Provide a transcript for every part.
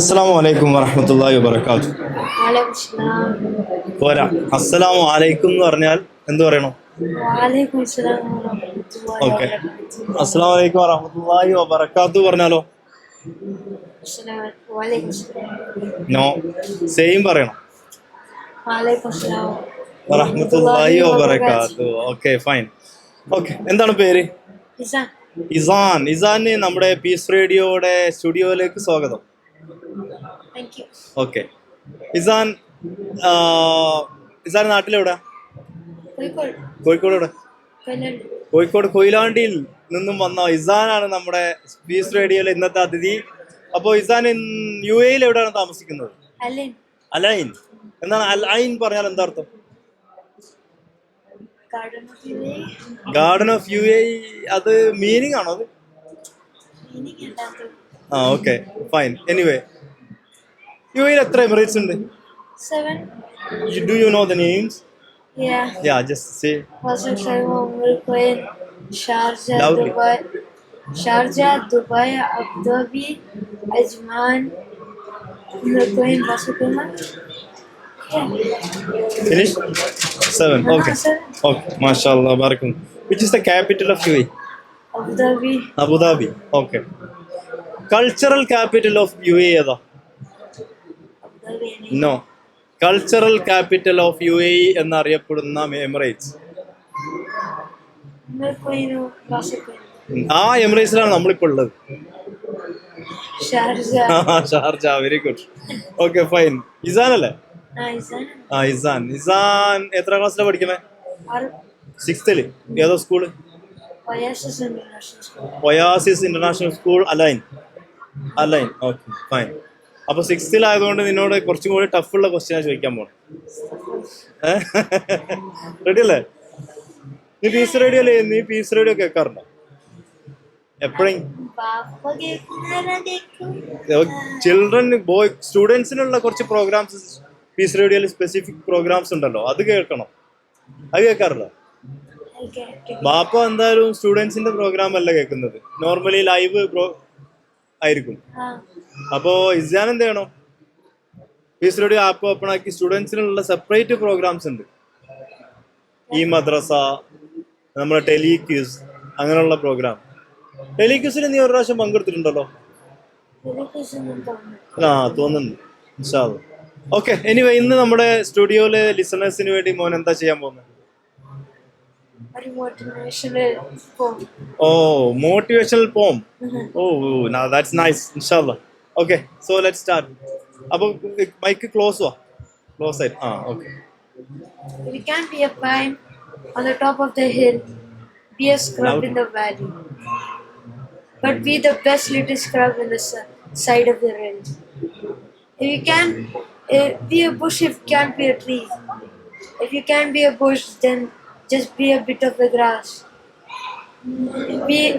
അസ്സലാമു അലൈക്കും വറഹമത്തല്ലാഹി വബർക്കാത്തു വാലൈക്കും പോരാ. അസ്സലാമു അലൈക്കും എന്ന് പറഞ്ഞാൽ എന്ത് പറയണം? വാലൈക്കും ഓക്കെ. അസ്സാം അലൈക്കും വറഹമത്തല്ലാഹി വബർക്കാത്തു പറഞ്ഞാലോ? അസ്സലാം വാലൈക്കും നോ. സെയിം പറയണം. വാലൈക്കും വറഹമത്തല്ലാഹി വബർക്കാത്തു ഓക്കെ ഫൈൻ. ഓക്കെ എന്താണ് പേര്? ഇസാൻ. ഇസാൻ. ഇസാന് നമ്മുടെ പീസ് റേഡിയോയുടെ സ്റ്റുഡിയോയിലേക്ക് സ്വാഗതം. ഓക്കെ ഇസാൻ ഇസാൻ നാട്ടിലെവിടെ? കോഴിക്കോട്. എവിടെ കോഴിക്കോട് കൊയിലാണ്ടിയിൽ നിന്നും വന്ന ഇസാനാണ് നമ്മുടെ പീസ് റേഡിയോയിലെ ഇന്നത്തെ അതിഥി. അപ്പോൾ ഇസാൻ യു എയിൽ എവിടെയാണ് താമസിക്കുന്നത്? അലൈൻ. അലൈൻ. അൽ ഐൻ പറഞ്ഞാൽ എന്താ അർത്ഥം? ഗാർഡൻ ഓഫ് യു എ അത് മീനിങ് ആണോ അത്? ആ ഓക്കെ ഫൈൻ എനിവേ യു എയിൽ എത്ര എമിറേറ്റ്സ് ഉണ്ട് seven do you know the names ya ya just say Ras Al Khaimah Umm Al Quwain Sharjah Loudly. Dubai Sharjah Dubai Abu Dhabi Ajman Umm Al Quwain Ras Al Khaimah finish seven okay seven. Okay മാഷാ അല്ലാ ബാറക്കും which is the capital of U A Abu Dhabi Abu Dhabi okay cultural capital of U A ഏതാ Abu Dhabi no cultural capital of U A എന്നറിയപ്പെടുന്ന Emirates ആ എമിറേറ്റ്സിലാണ് നമ്മളിപ്പോൾ ഉള്ളത്. Sharjah. Very good okay fine Izaan അല്ലേ? ആ ഇസാൻ. ഇസാൻ. എത്ര ക്ലാസ്സിലാണ് ആറ്. സിക്സ്ത്തിൽ ഏതോ school Oasis International school Al Ain Al Ain okay fine അപ്പൊ സിക്സ്ത്തിലായതുകൊണ്ട് നിന്നോട് കുറച്ചും കൂടി ടഫുള്ള ക്വസ്റ്റ്യനാണ് ചോദിക്കാൻ പോണം റെഡി അല്ലേ? നീ പീസ് റേഡിയോ അല്ലേ? നീ പീസ് റേഡിയോ കേൾക്കാറുണ്ടോ? എപ്പോഴെങ്കിലും ചിൽഡ്രൻ ബോയ് സ്റ്റുഡൻസിനുള്ള കുറച്ച് പ്രോഗ്രാംസ് പീസ് റേഡിയോയിൽ സ്പെസിഫിക് പ്രോഗ്രാംസ് ഉണ്ടല്ലോ. അത് കേൾക്കണം. അത് കേൾക്കാറുണ്ടോ ബാപ്പ എന്തായാലും സ്റ്റുഡൻസിന്റെ പ്രോഗ്രാം അല്ല കേൾക്കുന്നത്. നോർമലി ലൈവ് ആയിരിക്കും. അപ്പോ ഇസാൻ എന്ത് ചെയ്യണം? ഫീസിലൂടെ ആപ്പ് ഓപ്പൺ ആക്കി സ്റ്റുഡൻസിനുള്ള സെപ്പറേറ്റ് പ്രോഗ്രാംസ് ഉണ്ട്. ഈ മദ്രസ നമ്മുടെ ടെലിക്യൂസ് അങ്ങനെയുള്ള പ്രോഗ്രാം ടെലിക്യൂസിന് നീ ഒരു പ്രാവശ്യം പങ്കെടുത്തിട്ടുണ്ടല്ലോ? ആ തോന്നുന്നുണ്ട് ഓക്കെ എനിവേ ഇന്ന് നമ്മുടെ സ്റ്റുഡിയോയിലെ ലിസണേഴ്സിന് വേണ്ടി മോൻ എന്താ ചെയ്യാൻ പോകുന്നത് motivational poem. Oh, motivational poem. Mm-hmm. Oh, now that's nice. Inshallah. Okay, so let's start. About Mike, close one. Close side. Ah, okay. It can't be a pine on the top of the hill, be a scrub in the valley, but be the best little scrub in the side of the ridge. If you can uh, be a bush, if you can't be a tree. If you can't be a bush, then just be a bit of the grass. Be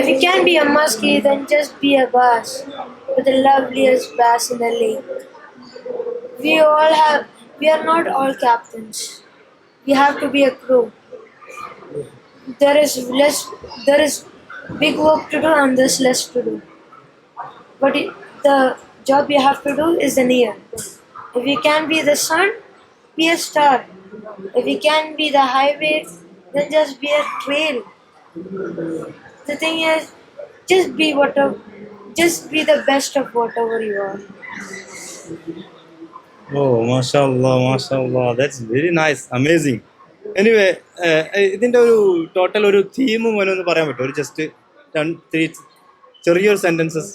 if you can be a muskie, then just be a bass with the loveliest bass in the lake. We all have, we are not all captains. We have to be a crew. There is less, there is big work to do and there's less to do. But it, the job you have to do is the near. If you can be the sun, be a star. If you can be the highway, then just be a trail. The thing is, just be whatever, just be the best of whatever you are. Oh മാഷാ മാഷാ that's very nice amazing anyway ഇതിന്റെ ഒരു total ഒരു theme മോനൊന്ന് പറയാൻ പറ്റുമോ ഒരു just ചെറിയൊരു sentences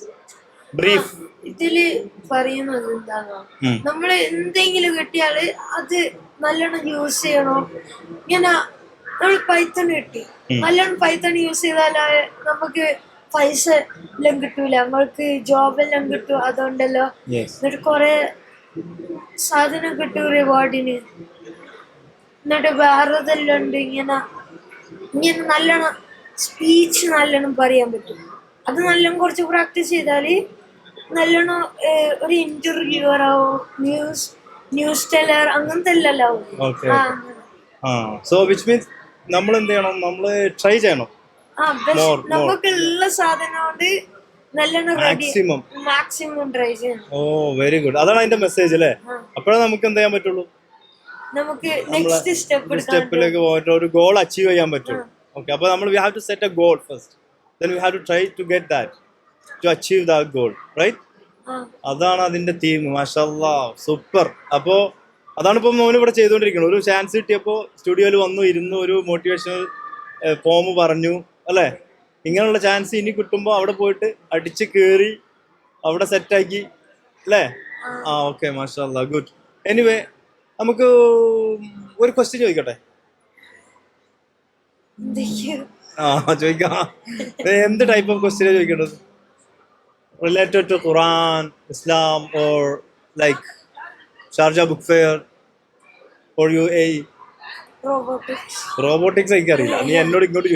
brief ഇതിൽ പറയുന്നത് എന്താണോ നമ്മൾ നമ്മൾ എന്തെങ്കിലും കിട്ടിയാൽ അത് നല്ലോണം യൂസ് ചെയ്യണോ? ഇങ്ങനെ നമ്മൾ പൈത്തൺ കിട്ടി. നല്ലോണം പൈത്തൺ യൂസ് ചെയ്താലേ നമുക്ക് പൈസ എല്ലാം കിട്ടൂല. നമ്മൾക്ക് ജോബ് എല്ലാം കിട്ടും അതുകൊണ്ടല്ലോ. എന്നിട്ട് കുറെ സാധനം കിട്ടും റിവാർഡിന് എന്നിട്ട് വേറെതെല്ലാം ഉണ്ട് ഇങ്ങനെ. ഇങ്ങനെ നല്ലോണം സ്പീച്ച് നല്ലോണം പറയാൻ പറ്റും. അത് നല്ലോണം കുറച്ച് പ്രാക്ടീസ് ചെയ്താൽ നല്ലോണം ഒരു ഇന്റർവ്യൂവർ ആവും ന്യൂസ് ന്യൂസ് ടെല്ലർ അങ്ങനത്തെ എല്ലാം ആവും ഓക്കെ. ആ ആ സോ വിച്ച് മീൻസ് നമ്മൾ എന്ത് ചെയ്യണം. നമ്മൾ ട്രൈ ചെയ്യണം ആ More, more. നമുക്കുള്ള സാധനം കൊണ്ട് നല്ലോണം റെഡി മാക്സിമം മാക്സിമം ട്രൈ ചെയ്യണം. ഓ വെരി ഗുഡ് അതാണ് അതിന്റെ മെസ്സേജ് അല്ലേ? അപ്പോഴേ നമുക്ക് എന്ത് ചെയ്യാൻ പറ്റുള്ളൂ? നമുക്ക് നെക്സ്റ്റ് സ്റ്റെപ്പ് എടുക്കാൻ സ്റ്റെപ്പിലേക്ക് പോയിട്ട് ഒരു ഗോൾ അച്ചീവ് ചെയ്യാൻ പറ്റും. ഓക്കെ അപ്പോൾ നമ്മൾ we have to set a goal first then we have to try to get that to achieve that goal right അതാണ് അതിന്റെ തീം മാഷല്ലാ സൂപ്പർ അപ്പോ അതാണ് ഇപ്പം മോൻ ഇവിടെ ചെയ്തുകൊണ്ടിരിക്കുന്നത്. ഒരു ചാൻസ് കിട്ടിയപ്പോൾ സ്റ്റുഡിയോയിൽ വന്നു ഇരുന്നു ഒരു മോട്ടിവേഷണൽ ഫോം പറഞ്ഞു അല്ലേ? ഇങ്ങനെയുള്ള ചാൻസ് ഇനി കിട്ടുമ്പോൾ അവിടെ പോയിട്ട് അടിച്ച് കയറി അവിടെ സെറ്റാക്കി അല്ലേ? ആ ഓക്കെ മാഷാ ഗുഡ് എനിവേ നമുക്ക് ഒരു ക്വസ്റ്റ്യൻ ചോദിക്കട്ടെ? ആ ചോദിക്കാം. എന്ത് ടൈപ്പ് ഓഫ് ക്വസ്റ്റ്യൻ ചോദിക്കേണ്ടത്? To Quran Islam or like Sharjah book fair or U A robotics robotics എനിക്കറിയില്ല. നീ എന്നോട് ഇങ്ങോട്ട്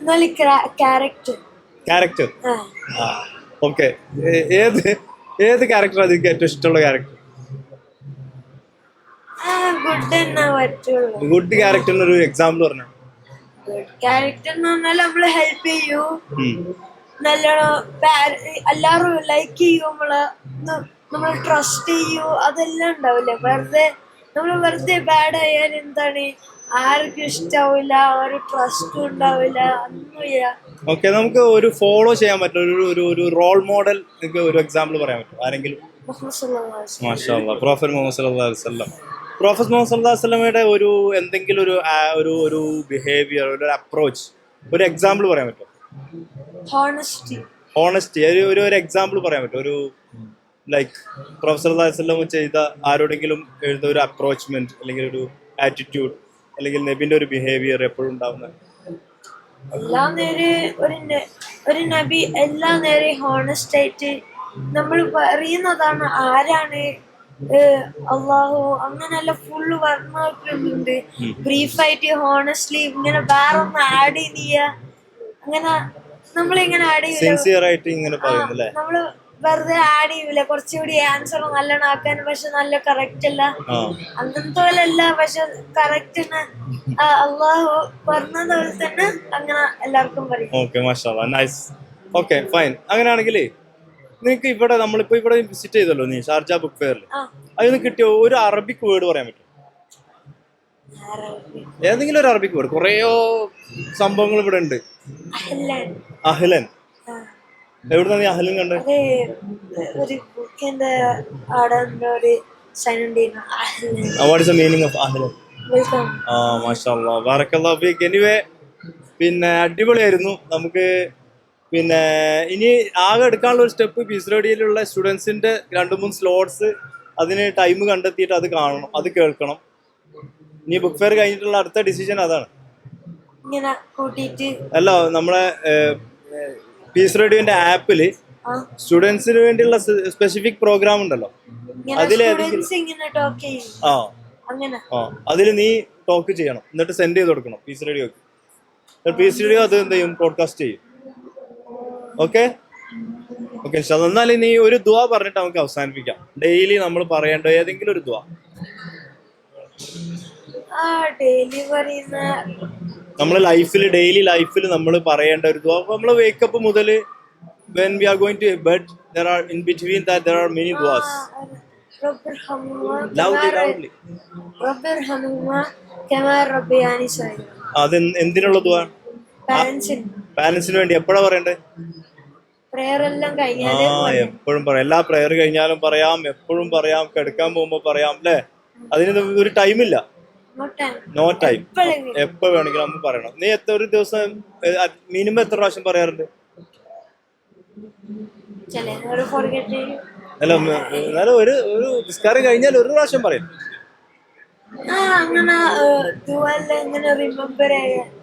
എന്നാലും ക്യാരക്ടർ. ക്യാരക്ടർ ഓക്കെ ഏത് ഏത് ക്യാരക്ടറാണ് നിങ്ങൾക്ക് ഏറ്റവും ഇഷ്ടമുള്ള ക്യാരക്ടർ ഗുഡ് ക്യാരക്ടറിന് ഒരു എക്സാമ്പിൾ പറഞ്ഞു? ഗുഡ് ക്യാരക്ടർ എന്ന് പറഞ്ഞാൽ നമ്മൾ ഹെൽപ്പ് ചെയ്യൂ. നല്ലോണം എല്ലാവരും ലൈക്ക് ചെയ്യൂ നമ്മൾ. നമ്മൾ ട്രസ്റ്റ് ചെയ്യൂ. അതെല്ലാം ഉണ്ടാവില്ലേ. വെറുതെ നമ്മൾ വെറുതെ ബാഡ് ആയാൽ എന്താണ്? ആർക്കും ഇഷ്ടാവില്ല. ഒരു ട്രസ്റ്റും ഉണ്ടാവില്ല. ഒന്നുമില്ല ഓക്കെ നമുക്ക് ഒരു ഫോളോ ചെയ്യാൻ പറ്റും ഒരു ഒരു ഒരു റോൾ മോഡൽ ഒരു എക്സാമ്പിൾ പറയാൻ പറ്റും. ആരെങ്കിലും? പ്രോഫറ്റ് മുഹമ്മദ് സല്ലല്ലാഹു പ്രോഫറ്റ് മുഹമ്മദ് അസ്ലമയുടെ ഒരു എന്തെങ്കിലും ഒരു ഒരു ഒരു ബിഹേവിയർ ഒരു അപ്രോച്ച് ഒരു എക്സാമ്പിൾ പറയാൻ പറ്റും ഹോണസ്റ്റി ഹോണസ്റ്റി ഒരു ഒരു എക്സാമ്പിൾ പറയാൻ പറ്റും ഒരു ലൈക്ക് പ്രൊഫസർ വസല്ലം ചെയ്ത ആരോടെങ്കിലും എഴുതുന്ന ഒരു അപ്രോച്ച്മെന്റ് അല്ലെങ്കിൽ ഒരു ആറ്റിറ്റ്യൂഡ് അല്ലെങ്കിൽ നബിന്റെ ഒരു ബിഹേവിയർ എപ്പോഴും ഉണ്ടാവുന്ന? എല്ലാ നേരെ ഒരു ഒരു നബി എല്ലാ നേരെ ഹോണസ്റ്റ് ആയിട്ട് നമ്മൾ പറയുന്നതാണ് ആരാണ് അള്ളാഹു അങ്ങനെയല്ല ഫുള്ള് പറഞ്ഞിട്ടുണ്ട് ബ്രീഫായിട്ട് ഹോണസ്റ്റ്ലി ഇങ്ങനെ വേറെ ഒന്ന് ആഡ് ചെയ്യ അങ്ങനെ നമ്മളിങ്ങനെ ആഡ് അല്ലേ നമ്മൾ വെറുതെ ആഡ് ചെയ്യൂല. കുറച്ചുകൂടി ആൻസർ നല്ലോണം ആക്കാൻ പക്ഷെ നല്ല കറക്റ്റ് അല്ല. അങ്ങനത്തെ പോലെ അല്ല പക്ഷെ കറക്റ്റ് അള്ളാഹു പറഞ്ഞതുപോലെ തന്നെ അങ്ങനെ എല്ലാവർക്കും പറയും. ഓക്കെ ഫൈൻ അങ്ങനെയാണെങ്കിൽ നിനക്ക് ഇവിടെ നമ്മളിപ്പോ ഇവിടെ വിസിറ്റ് ചെയ്തല്ലോ നീ ഷാർജ ബുക്ക് ഫെയറിൽ അതിന് കിട്ടിയ ഒരു അറബിക് വേർഡ് പറയാൻ പറ്റും. ഏതെങ്കിലും ഒരു അറബിക് വേർഡ് കുറേയോ സംഭവങ്ങൾ ഇവിടെ ഉണ്ട്. അഹ്ലൻ. എവിടുന്ന നീ അഹ്ലൻ കണ്ടത് ഒരു ബുക്കിന്റെ അവിടെ ഒരു. What is the meaning of അഹ്ലൻ? ബാറക്കല്ലാ ഫീക്ക്. എനിവേ പിന്നെ അടിപൊളിയായിരുന്നു. നമുക്ക് പിന്നെ ഇനി ആകെ എടുക്കാനുള്ള ഒരു സ്റ്റെപ്പ് പീസ് റേഡിയോയിലുള്ള സ്റ്റുഡൻസിന്റെ രണ്ട് മൂന്ന് സ്ലോട്ട്സ് അതിന് ടൈം കണ്ടെത്തിയിട്ട് അത് കാണണം അത് കേൾക്കണം. ഇനി ബുക്ക് ഫെയർ കഴിഞ്ഞിട്ടുള്ള അടുത്ത ഡിസിഷൻ അതാണ്. അല്ല നമ്മളെ പീസ് റേഡിയോന്റെ ആപ്പിൽ സ്റ്റുഡൻസിന് വേണ്ടിയുള്ള സ്പെസിഫിക് പ്രോഗ്രാം ഉണ്ടല്ലോ. അതിൽ അതിലേതെങ്കിലും ആ. ആ അതിൽ നീ ടോക്ക് ചെയ്യണം. എന്നിട്ട് സെൻഡ് ചെയ്ത് കൊടുക്കണം പീസ് റേഡിയോക്ക് പീസ് റേഡിയോ അത് എന്ത് ചെയ്യും? പോഡ്കാസ്റ്റ് ചെയ്യും. ഓക്കെ? ഓക്കെ എന്നാൽ ഇനി ഒരു ദുവ പറഞ്ഞിട്ട് നമുക്ക് അവസാനിപ്പിക്കാം. ഡെയിലി നമ്മൾ പറയേണ്ട ഏതെങ്കിലും ഒരു ദുവ. നമ്മൾ ലൈഫിൽ ഡെയിലി ലൈഫിൽ നമ്മൾ പറയേണ്ട ഒരു ദുവ. നമ്മൾ വേക്കപ്പ് മുതൽ when we are going to bed there are in between that there are many duas അത് എന്തിനുള്ള ദുവാണ് പാരൻസിന് വേണ്ടി എപ്പോഴാ പറയണ്ടേ പ്രെയർ എല്ലാം ആ എപ്പോഴും പറയാം. എല്ലാ പ്രെയർ കഴിഞ്ഞാലും പറയാം എപ്പോഴും പറയാം കിടക്കാൻ പോകുമ്പോ പറയാം അല്ലേ അതിന് ഒരു ടൈമില്ല ഇല്ല. നോ ടൈം എപ്പോ വേണമെങ്കിലും നമുക്ക് പറയണം. നീ എത്ര ഒരു ദിവസം മിനിമം എത്ര പ്രാവശ്യം പറയാറുണ്ട്. അല്ല എന്നാലും ഒരു ഒരു നിസ്കാരം കഴിഞ്ഞാൽ ഒരു പ്രാവശ്യം പറയും. അങ്ങനെ ഇങ്ങനെ റിമെമ്പർ ഇതായാലും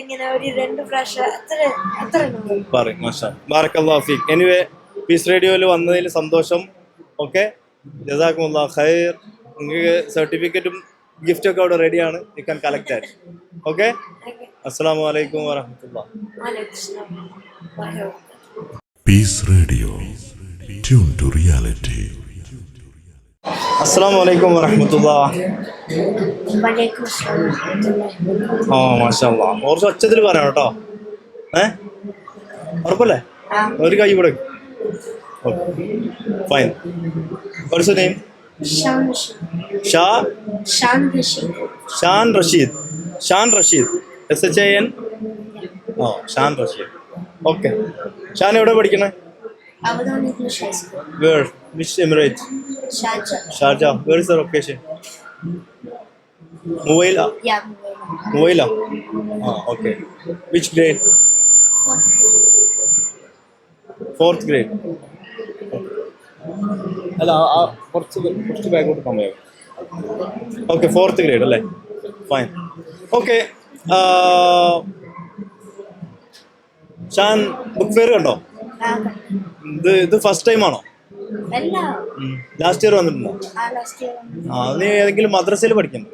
ഇങ്ങനെ ഒരു രണ്ട് പ്രാവശ്യം അത്ര അത്ര ഉണ്ടാവും. പറയും മാഷാ. ബാറക്കല്ലാഫിക് എനിവേ പീസ് റേഡിയോയിൽ വന്നതിൽ സന്തോഷം. ഓക്കെ ജസാക്കുമുള്ള ഖൈർ. നിങ്ങൾക്ക് സർട്ടിഫിക്കറ്റും ഗിഫ്റ്റ് ഒക്കെ അവിടെ റെഡിയാണ് you can collect at okay. അസ്സാം വലൈക്കും വാഹമത്തുള്ള peace radio tune to Radio. വറഹമത്തുള്ള. Walaikum assalam. ആ മാഷാ കുറച്ച് ഒച്ചത്തിൽ പറയാം കേട്ടോ. ഏ? ഉറപ്പല്ലേ? ഒരു കൈ കൂടെ. ഫൈൻ. കുറച്ച് name. Sha? Shan Rasheed. Shan Rasheed. S H A N oh Shan Rasheed. Okay Shan എവിടെ പഠിക്കണേ? Abadan English High School. Where which emirate Sharjah. Sharjah where is the location Muwaileh Yeah, Mubarak. Muwaileh ആ okay which grade fourth grade അല്ല ആ- ആ കുറച്ച് കുറച്ച് ബാക്കോട്ട് സമയം ഓക്കെ ഫോർത്ത് ഗ്രേഡ് അല്ലേ? Fine okay Shan book fair കണ്ടോ. ഇത് ഇത് ഫസ്റ്റ് ടൈം ആണോ? ലാസ്റ്റ് ഇയർ വന്നിട്ടുണ്ടോ? ആ നീ ഏതെങ്കിലും മദ്രസയിൽ പഠിക്കുന്നു?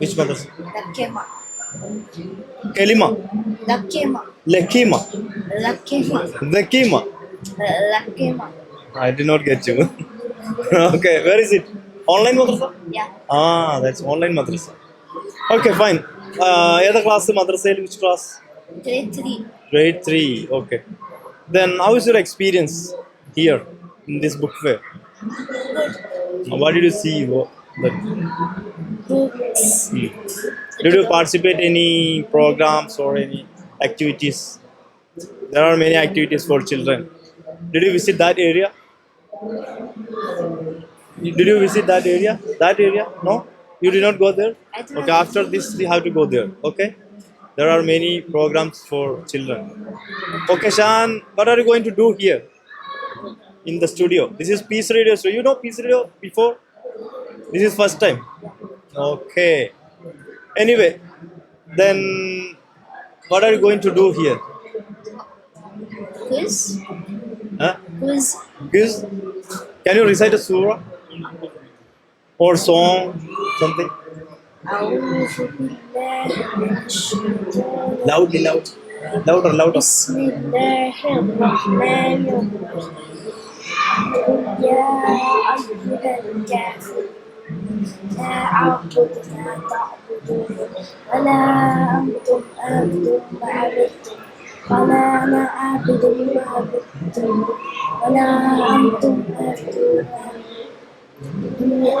വിച്ച് മദ്രസ? കെലിമ? ലക്കേമ ലക്കീമ ഏതാ ക്ലാസ് മദ്രസയിൽ which class grade three grade three okay Then, how is your experience here in this book fair? What did you see? Books. Hmm. Did you participate any programs or any activities? There are many activities for children. Did you visit that area? Did you visit that area? That area? No? You did not go there? Okay, after this, we have to go there. Okay? there are many programs for children. Okay, Shan, what are you going to do here in the studio? This is Peace Radio. So you know Peace Radio before? This is first time. Okay. Anyway, then what are you going to do here? Quiz. Huh? Quiz. Quiz. Can you recite a surah or song, something? أعوذ بالله من الشيطان Loudly, loud. Louder, louder. بسم الله الرحمن الرحيم قل يا أيها الكافرون لا أعبد ما تعبدون ولا أنتم عابدون ما عبدتم ولا أنا عابد ما عبدتم ولا أنتم عابدون ما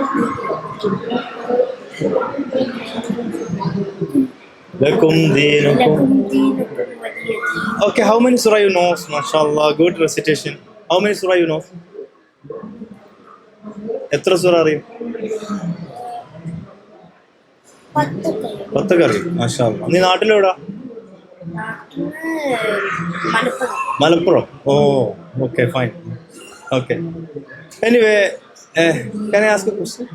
Lakum deenukum. Okay, how many surah you know? MashaAllah, good recitation. How many surah you know? എത്ര സുറ അറിയും പത്തൊക്കെ അറിയും മാഷാ നീ നാട്ടിലെവിടാ മലപ്പുറം ഓ okay fine okay anyway can I ask a question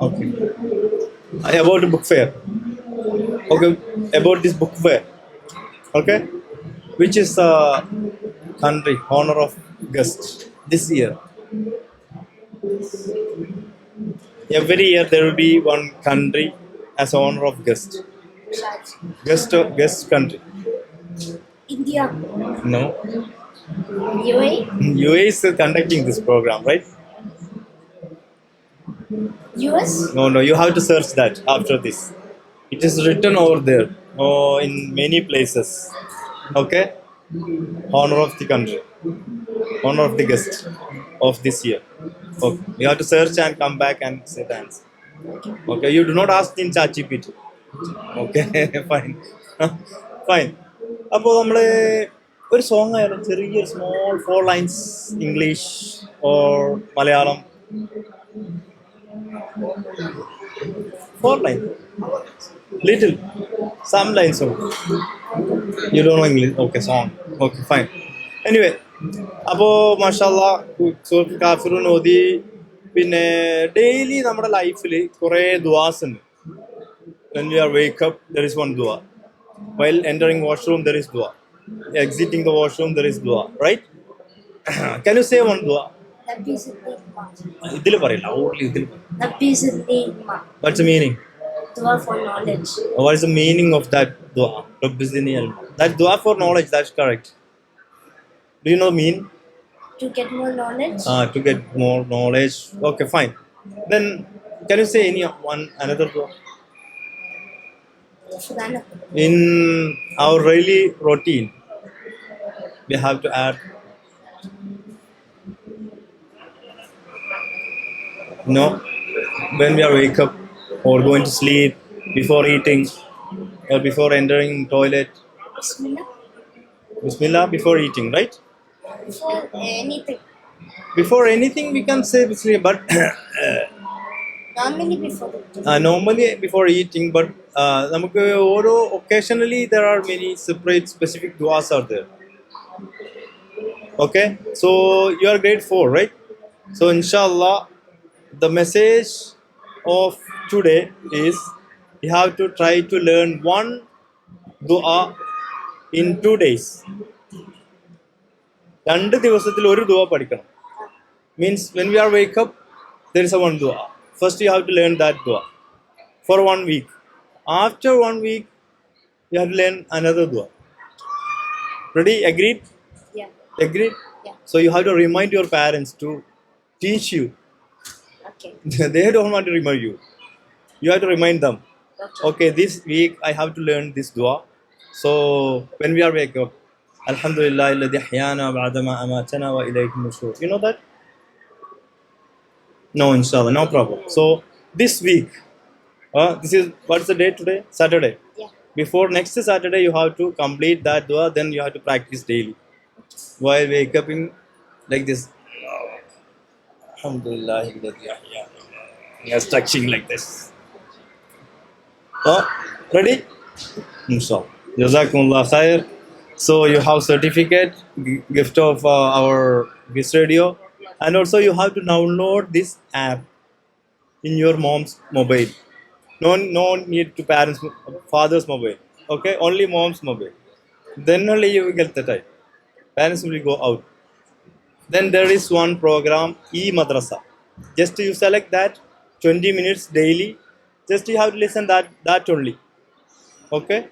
Okay. About the book fair. Okay. About this book fair. Okay. Which is the uh, country honor of guest this year? Every year there will be one country as honor of guest. Guest uh, guest country. India. No. UAE. UAE is conducting this program, right? U S No, no, you have to search that after this. It is written over there oh, in many places. Okay? Honor of the country, honor of the guest of this year. Okay. You have to search and come back and say the answer. Okay, you do not ask in ChatGPT. Okay, fine. fine. അപ്പോൾ നമ്മൾ ഒരു song ആയാലും ചെറിയൊരു small four lines English or Malayalam Four lines. Little. Some lines only. You don't know English. Okay, song. Okay, fine. Anyway, അപ്പോൾ മഷാല്ല സുഹൃത്ത് കാഫിറുൻ ഓതി പിന്നെ ഡെയിലി നമ്മുടെ ലൈഫിൽ കുറേ ദുവാസ് ഉണ്ട് when we are wake there is one dua while entering washroom there is dua exiting the washroom there is dua right can you say one dua ഇതിൽ പറയില്ല ഓൺലി ഇതിൽ Nabi Siddique what's meaning dua for knowledge What is the meaning of that dua? Rabbi zidni ilma. That dua for knowledge, that's correct. Do you know the mean? to get more knowledge. uh, to get more knowledge. Okay, fine. Then can you say any one another dua? Subhanallah. In our daily routine, we have to add. No, when we are wake up or going to sleep, before eating, or before entering toilet. Bismillah. Bismillah before eating, right? For anything. Before anything, we can say Bismillah, but Normally before it. uh, normally before eating but uh, നമുക്ക് ഓരോ occasionally there are many separate specific duas are there okay so you are grade 4 right so inshallah the message of today is you have to try to learn one dua in two days രണ്ട് ദിവസത്തിൽ ഒരു ദുവ പഠിക്കണം means when we are wake up there is a one Dua first you have to learn that Dua for one week. After one week, you have to learn another dua. Ready? Agreed? Yeah. Agreed? Yeah. So you have to remind your parents to teach you. Okay. they don't want to remind you. You have to remind them. Okay, this week I have to learn this dua. So when we are waking up, Alhamdulillah, ba'dama amatana wa ilaykum You know that? No, inshallah, no problem. So this week, uh, this is what's the day today? Saturday. Yeah. Before next Saturday, you have to complete that dua. Then you have to practice daily. While waking up in like this, Alhamdulillah, we are touching like this. Oh, ready? Inshallah. Jazakumullah khair. So you have certificate, gift of uh, our Giz Radio, and also you have to download this app in your mom's mobile. No, no need to parents, father's mobile. Okay, only mom's mobile. Then only you will get the time. Parents will go out. Then there is one program, e madrasa. Just you select that 20 minutes daily. Just you have to listen that that only. Okay.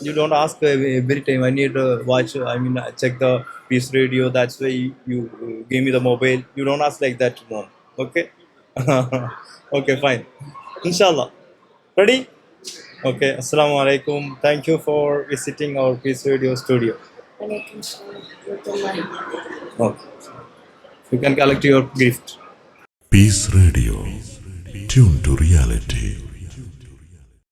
You don't ask every time. I need to watch. I mean, check the piece radio. That's why you, uh, give me the mobile. You don't ask like that, mom. Okay. okay, fine. Inshallah. Ready? Okay. Assalamu alaikum. Thank you for visiting our Peace Radio studio. You can collect your gift. Peace Radio. Tune to reality.